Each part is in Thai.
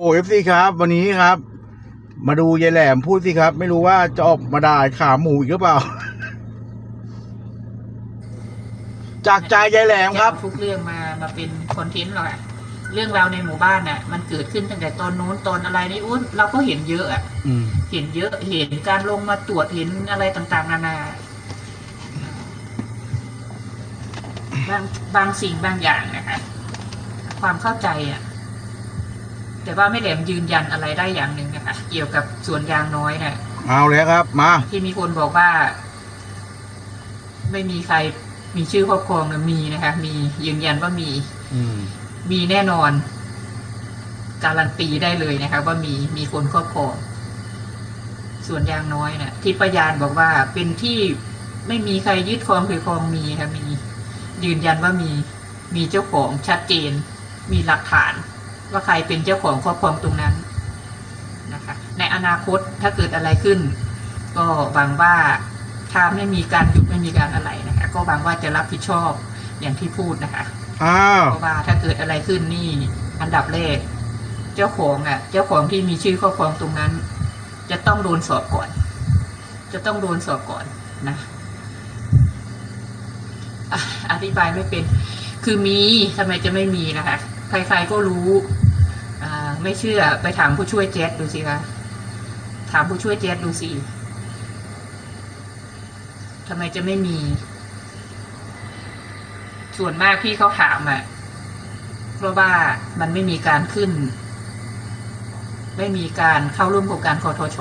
โอ้เอฟซีครับ วันนี้ครับ มาดูยายแหลมพูดสิครับ ไม่รู้ว่าจะออกมาด่าขาหมูอีกหรือเปล่า จากใจยายแหลมครับจะเอาทุกเรื่องมามาเป็นคอนเทนต์หรอกอะเรื่องราวในหมู่บ้านน่ะ มันเกิดขึ้นตั้งแต่ตอนนู้นตอนอะไรนี่อุ้นเราก็เห็นเยอะอะอืมเห็นเยอะเห็นการลงมาตรวจเห็นอะไรต่างๆ นานา บางบางสิ่งบางอย่างนะคะความเข้าใจอะ แต่ว่าไม่แหลมยืนยันอะไรได้อย่างหนึ่งนะคะเกี่ยวกับสวนยางน้อยน่ะเอาเลยครับ มาที่มีคนบอกว่า ไม่มีใครมีชื่อครอบครองนะมีนะคะ มียืนยันว่ามี อืมมีแน่นอน การันตีได้เลยนะคะ ว่ามีมีคนครอบครองส่วนยางน้อยนะ่ะ ที่พยานบอกว่าเป็นที่ไม่มีใครยึดครองถือครองมีค่ะมี ยืนยันว่ามีมีเจ้าของชัดเจน มีหลักฐาน ว่าใครเป็นเจ้าของครอบครองตรงนั้นนะคะในอนาคตถ้าเกิดอะไรขึ้น ก็หวังว่าถ้าไม่มีการหยุดไม่มีการอะไรนะคะก็หวังว่าจะรับผิดชอบอย่างที่พูดนะคะอ้าวเพราะว่าถ้าเกิดอะไรขึ้นนี่อันดับแรกเจ้าของอะ เจ้าของที่มีชื่อครอบครองตรงนั้น จะต้องโดนสอบก่อน จะต้องโดนสอบก่อนนะอะอธิบายไม่เป็น คือมีทำไมจะไม่มีนะคะ ใครๆก็รู้อ่าไม่เชื่อไปถามผู้ช่วยแจ๊ดดูสิคะถามผู้ช่วยแจ๊ดดูสิทำไมจะไม่มี ส่วนมากที่เขาถามอะเพราะว่ามันไม่มีการขึ้น ไม่มีการเข้าร่วมโครงการคอทช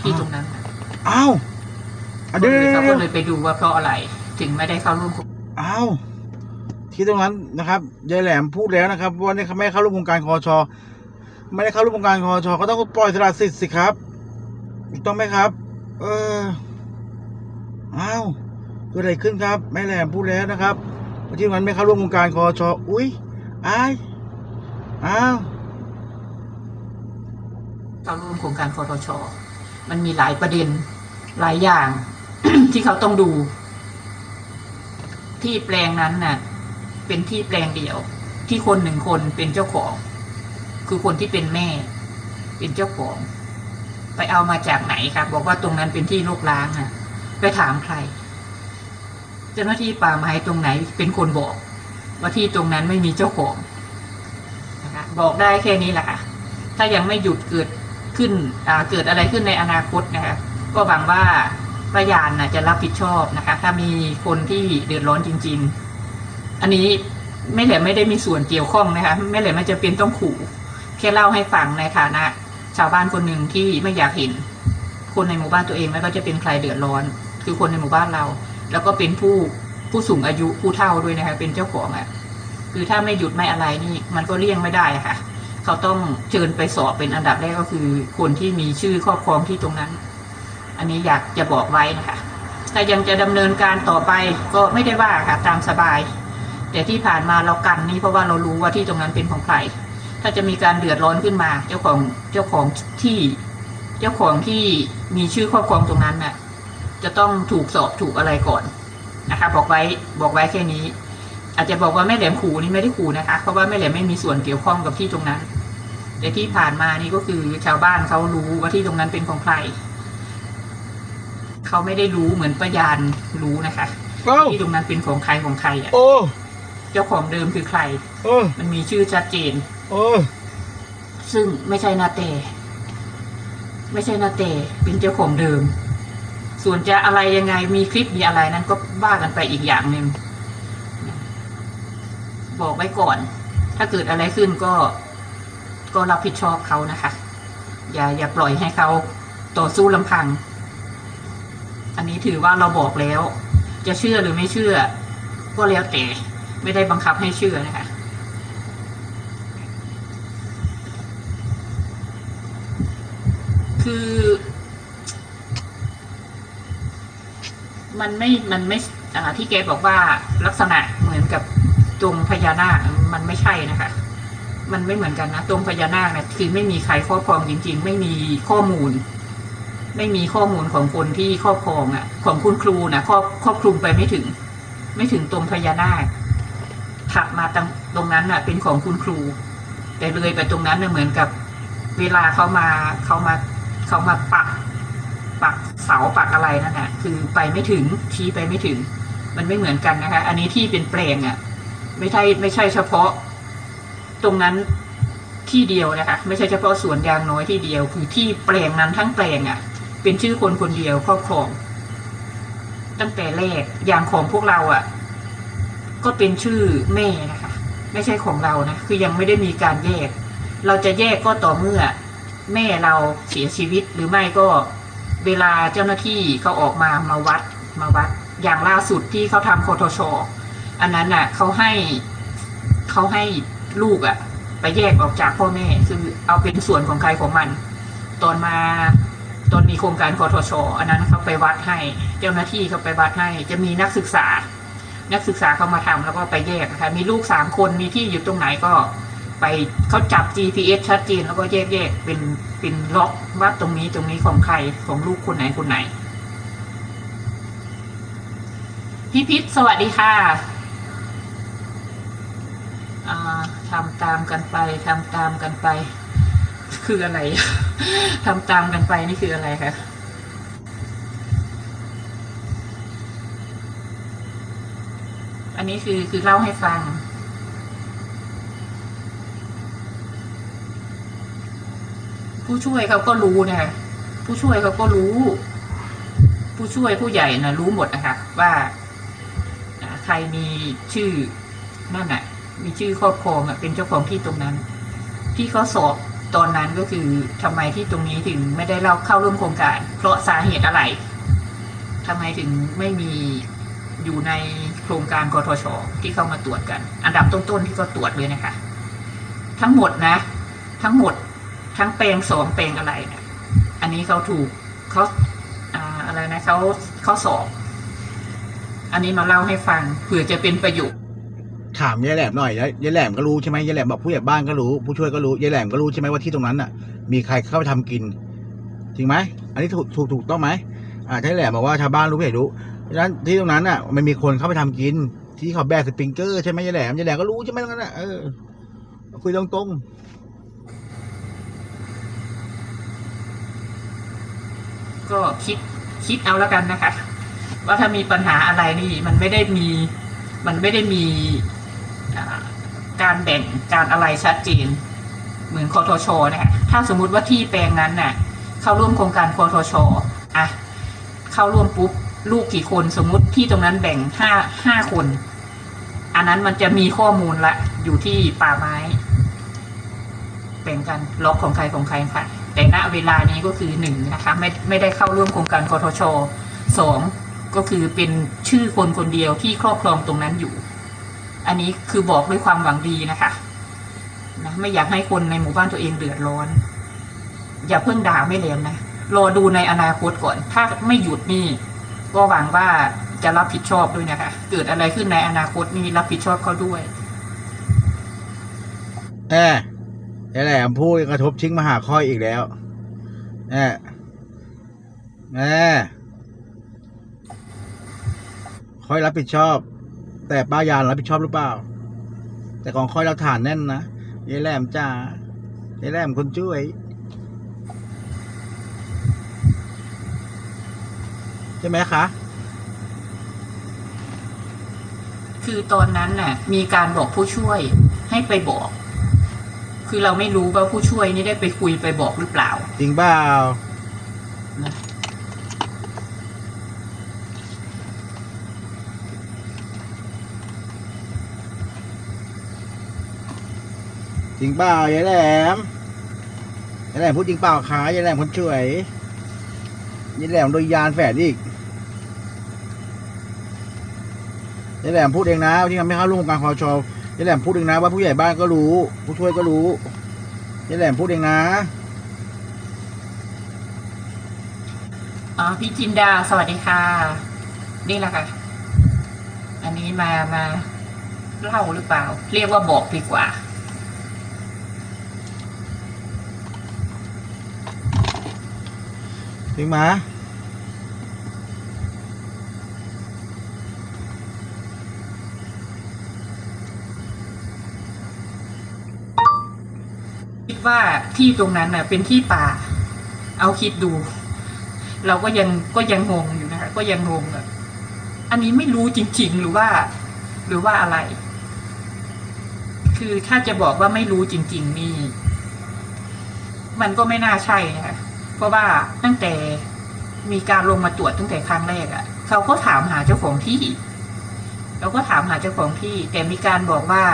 ที่ตรงนั้นน่ะอ้าวอะก็เดี๋ยวเลยเดี๋ยวเขาก็เดี๋ยวเลยไปดูว่าเพราะอะไร ถึงไม่ได้เข้าร่วมโครงอ้าว ที่ตรงนั้นนะครับยายแหลมพูดแล้วนะครับว่านี่ไม่เข้าร่วมโครงการคอชอไม่ได้เข้าร่วมโครงการคอชอก็ต้องปล่อยสละสิทธิ์สิครับถูกต้องไหมครับ เอออ้าวเกิดอะไรขึ้นครับแม่แหลมพูดแล้วนะครับว่าที่ตรงนั้นไม่เข้าร่วมโครงการคอชออุ้ยอ้ายอ้าวเข้าร่วมโครงการคอทชมันมีหลายประเด็นหลายอย่าง ที่เขาต้องดู ที่แปลงนั้นน่ะ เป็นที่แปลงเดียว ที่คนหนึ่งคนเป็นเจ้าของ คือคนที่เป็นแม่ เป็นเจ้าของ ไปเอามาจากไหนครับ บอกว่าตรงนั้นเป็นที่โลกล้างอะ ไปถามใคร เจ้าหน้าที่ป่าไม้ตรงไหนเป็นคนบอก ว่าที่ตรงนั้นไม่มีเจ้าของนะคะบอกได้แค่นี้แหละค่ะถ้ายังไม่หยุดเกิดขึ้นเกิดอะไรขึ้นในอนาคตนะคะก็หวังว่าพยานนะจะรับผิดชอบนะคะ ถ้ามีคนที่เดือดร้อนจริง ๆ อันนี้ไม่แหลมไม่ได้มีส่วนเกี่ยวข้องนะคะไม่แหลมไม่จะเป็นต้องขู่แค่เล่าให้ฟังในฐานะ ชาวบ้านคนหนึ่งที่ไม่อยากเห็น คนในหมู่บ้านตัวเองไม่ว่าจะเป็นใครเดือดร้อน คือคนในหมู่บ้านเรา แล้วก็เป็นผู้ผู้สูงอายุผู้เฒ่าด้วยนะคะเป็นเจ้าของอะ่ะคือถ้าไม่หยุดไม่อะไรนี่ มันก็เลี่ยงไม่ได้ะค่ะ เขาต้องเชิญไปสอบเป็นอันดับแรกก็คือ คนที่มีชื่อครอบครองที่ตรงนั้น อันนี้อยากจะบอกไว้นะคะถ้ายังจะดำเนินการต่อไปก็ไม่ได้ว่าค่ะตามสบาย แต่ที่ผ่านมาเรากันนี่เพราะว่าเรารู้ว่าที่ตรงนั้นเป็นของใคร ถ้าจะมีการเดือดร้อนขึ้นมา เจ้าของเจ้าของที่ เจ้าของที่มีชื่อครอบครองตรงนั้นน่ะ จะต้องถูกสอบถูกอะไรก่อนนะคะ บอกไว้บอกไว้แค่นี้ อาจจะบอกว่าแม่แหลมขู่นี่ไม่ได้ขู่นะคะ เพราะว่าแม่แหลมไม่มีส่วนเกี่ยวข้องกับที่ตรงนั้น แต่ที่ผ่านมานี่ก็คือชาวบ้านเขารู้ว่าที่ตรงนั้นเป็นของใครเขาไม่ได้รู้เหมือนพยานรู้นะคะโอ้ที่ตรงนั้นเป็นของใครของใครอะโอ้เจ้าของเดิมคือใครโอ้มันมีชื่อชัดเจนโอ้ซึ่งไม่ใช่นาเต ไม่ใช่นาเตเป็นเจ้าของเดิม ส่วนจะอะไรยังไงมีคลิปมีอะไรนั้นก็บ้ากันไปอีกอย่างหนึ่งบอกไว้ก่อน ถ้าเกิดอะไรขึ้นก็ ก็รับผิดชอบเขานะคะ อย่าอย่าปล่อยให้เขาต่อสู้ลำพัง อันนี้ถือว่าเราบอกแล้ว จะเชื่อหรือไม่เชื่อ ก็แล้วแต่ ไม่ได้บังคับให้เชื่อนะคะ คือ มันไม่ มันไม่อ่าที่แกบอกว่าลักษณะเหมือนกับตรงพญานาค มันไม่ใช่นะคะ มันไม่เหมือนกันนะ ตรงพญานาคเนี่ยคือไม่มีใครครอบครองจริง ๆ ไม่มีข้อมูล ไม่มีข้อมูลของคนที่ครอบครองอะ ของคุณครูนะครอบครอบคลุมไปไม่ถึง ไม่ถึงตรงพญานาค ถัดมาตรงตรงนั้นน่ะ เป็นของคุณครู แต่เลยไปตรงนั้นน่ะเหมือนกับ เวลาเขามาเขามาเขามาปัก ปักเสาปักอะไรนั่นแหะคือไปไม่ถึงชี้ไปไม่ถึง มันไม่เหมือนกันนะคะ อันนี้ที่เป็นแปลงอะ่ะ ไม่ใช่ไม่ใช่เฉพาะ ตรงนั้นที่เดียวนะคะ ไม่ใช่เฉพาะสวนยางน้อยที่เดียว คือที่แปลงนั้นทั้งแปลงอะ่ะ เป็นชื่อคนคนเดียวครอบครองตั้งแต่แรกอย่างของพวกเราอะ่ะ ก็เป็นชื่อแม่นะคะ ไม่ใช่ของเรานะ คือยังไม่ได้มีการแยก เราจะแยกก็ต่อเมื่อแม่เราเสียชีวิตหรือไม่ก็เวลาเจ้าหน้าที่เขาออกมามาวัดมาวัด อย่างล่าสุดที่เขาทำคอทชอันนั้นน่ะเขาให้เขาให้ลูกอะ่ะ ไปแยกออกจากพ่อแม่คือเอาเป็นส่วนของใครของมัน ตอนมาตอนมีโครงการคอทชอันนั้นเขาไปวัดให้ เจ้าหน้าที่เขาไปวัดให้ จะมีนักศึกษา นักศึกษาเขามาทำแล้วก็ไปแยกนะคะมีลูกสามคนมีที่อยู่ตรงไหนก็ ไปเขาจับ GPS ชัดเจนแล้วก็แยกแยกเป็นเป็นล็อกว่าตรงนี้ตรงนี้ของใครของลูกคนไหนคนไหน พี่พิษสวัสดีค่ะทำตามกันไปทำตามกันไป คืออะไรทำตามกันไปนี่คืออะไรคะ นนี้คือคือเล่าให้ฟัง ผู้ช่วยเขาก็รู้นะคะผู้ช่วยเขาก็รู้ ผู้ช่วยผู้ใหญ่นะรู้หมดนะคะว่าใครมีชื่อนั่นน่ะ มีชื่อครอบครองอะเป็นเจ้าของที่ตรงนั้น ที่เขาสอบตอนนั้นก็คือทำไมที่ตรงนี้ถึงไม่ได้เล่าเข้าร่วมโครงการ เพราะสาเหตุอะไรทำไมถึงไม่มี อยู่ในโครงการกทช ที่เข้ามาตรวจกัน อันดับต้นๆที่เขาตรวจเลยนะคะ ทั้งหมดนะ ทั้งหมดทั้งแปลงสองแปลงอะไรเนี่ยอันนี้เขาถูกเขาอ่าอะไรนะเขาเขาสอบ อันนี้มาเล่าให้ฟังเผื่อจะเป็นประโยชน์ถามยายแหลมหน่อยยายแหลมก็รู้ใช่ไหมยายแหลมบอกผู้ใหญ่บ้านก็รู้ผู้ช่วยก็รู้ยายแหลมก็รู้ใช่ไหมว่าที่ตรงนั้นน่ะ มีใครเข้าไปทำกินจริงไหมอันนี้ถูกถูกถูกต้องไหมอ่าถ้ายายแหลมบอกว่าชาวบ้านรู้ผู้ใหญ่รู้ เพราะฉะนั้นที่ตรงนั้นน่ะ มันมีคนเข้าไปทำกิน ที่เขาแบกสปริงเกอร์ใช่ไหมยายแหลมยายแหลมก็รู้ใช่ไหมตรงนั้นน่ะเออคุยตรงๆก็คิดคิดเอาแล้วกันนะคะ ว่าถ้ามีปัญหาอะไรนี่ มันไม่ได้มีมันไม่ได้มีการแบ่งการอะไรชัดเจน เหมือนคอทชนะคะถ้าสมมุติว่าที่แปลงนั้นน่ะ เข้าร่วมโครงการคอทชอะเข้าร่วมปุ๊บ ลูกกี่คนสมมุติที่ตรงนั้นแบ่งห้าห้าคน อันนั้นมันจะมีข้อมูลละ อยู่ที่ป่าไม้ แบ่งกันล็อกของใครของใครค่ะ แต่ณเวลานี้ก็คือหนึ่งนะคะ ไม่ไม่ได้เข้าร่วมโครงการกทชสองก็คือเป็นชื่อคนคนเดียวที่ครอบครองตรงนั้นอยู่ อันนี้คือบอกด้วยความหวังดีนะคะนะไม่อยากให้คนในหมู่บ้านตัวเองเดือดร้อน อย่าเพิ่งด่าไม่เลมนะรอดูในอนาคตก่อน ถ้าไม่หยุดนี่ ก็หวังว่าจะรับผิดชอบด้วยนะคะ เกิดอะไรขึ้นในอนาคตนี่รับผิดชอบเขาด้วยๆแอบยายแหลมพูดกระทบชิงมหาค่อยอีกแล้วแอบแอบค่อยรับผิดชอบ แต่ป้ายานรับผิดชอบหรือเปล่า แต่ของค่อยเราฐานแน่นนะยายแหลมจ้ายายแหลมคนช่วย ใช่ไหมคะ คือตอนนั้นน่ะ มีการบอกผู้ช่วยให้ไปบอก คือเราไม่รู้ว่าผู้ช่วยนี่ได้ไปคุยไปบอกหรือเปล่า จริงเปล่านะจริงเปล่ายายแหลมยายแหลมพูดจริงเปล่าคะยายแหลมคนช่วย ยายแหลมโดยยานแฝดอีกยายแหลมพูดเองนะที่ทำให้เข้าร่วมโครงการคอชยายแหลมพูดเองนะ ว่าผู้ใหญ่บ้านก็รู้ ผู้ช่วยก็รู้ยายแหลมพูดเองนะอ๋อพี่จินดาสวัสดีค่ะ นี่แหละค่ะ อันนี้มามาเล่าหรือเปล่า เรียกว่าบอกดีกว่า จริงไหมคิดว่าที่ตรงนั้นน่ะ เป็นที่ป่า เอาคิดดู เราก็ยังก็ยังงงอยู่นะคะก็ยังงงอะอันนี้ไม่รู้จริง ๆ หรือว่า หรือว่าอะไร คือถ้าจะบอกว่าไม่รู้จริง ๆ นี่ มันก็ไม่น่าใช่นะคะ เพราะว่าตั้งแต่มีการลงมาตรวจตั้งแต่ครั้งแรกอะ่ะ เขาก็ถามหาเจ้าของที่เราก็ถามหาเจ้าของที่ แต่มีการบอกว่า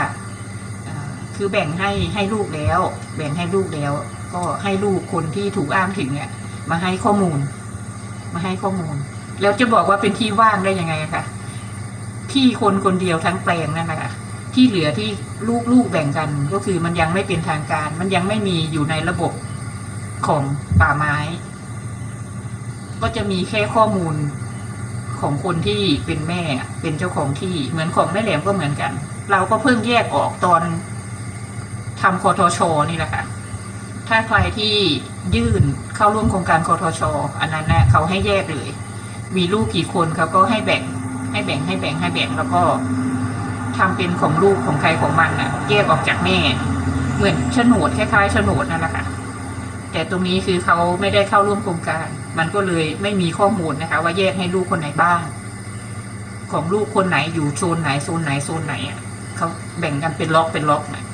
คือแบ่งให้ให้ลูกแล้ว แบ่งให้ลูกแล้ว ก็ให้ลูกคนที่ถูกอ้างถึงเนี่ย มาให้ข้อมูล มาให้ข้อมูล แล้วจะบอกว่าเป็นที่ว่างได้ยังไงคะที่คนคนเดียวทั้งแปลงนั่นนะคะที่เหลือที่ลูกลูกแบ่งกัน ก็คือมันยังไม่เป็นทางการ มันยังไม่มีอยู่ในระบบ ของป่าไม้ ก็จะมีแค่ข้อมูลของคนที่เป็นแม่เป็นเจ้าของที่เหมือนของแม่แหลมก็เหมือนกัน เราก็เพิ่งแยกออกตอนทำคอทชนี่แหละค่ะถ้าใครที่ยื่นเข้าร่วมโครงการคอทช อันนั้นนะเขาให้แยกเลย มีลูกกี่คนเขาก็ให้แบ่ง ให้แบ่งให้แบ่งให้แบ่งแล้วก็ทำเป็นของลูกของใครของมันน่ะแยกออกจากแม่ เหมือนโฉนดคล้ายๆโฉนดนั่นแหละค่ะ แต่ตรงนี้คือเขาไม่ได้เข้าร่วมโครงการ มันก็เลยไม่มีข้อมูลนะคะ ว่าแยกให้ลูกคนไหนบ้าง ของลูกคนไหนอยู่โซนไหนโซนไหนโซนไหนอะเขาแบ่งกันเป็นล็อกเป็นล็อกนะ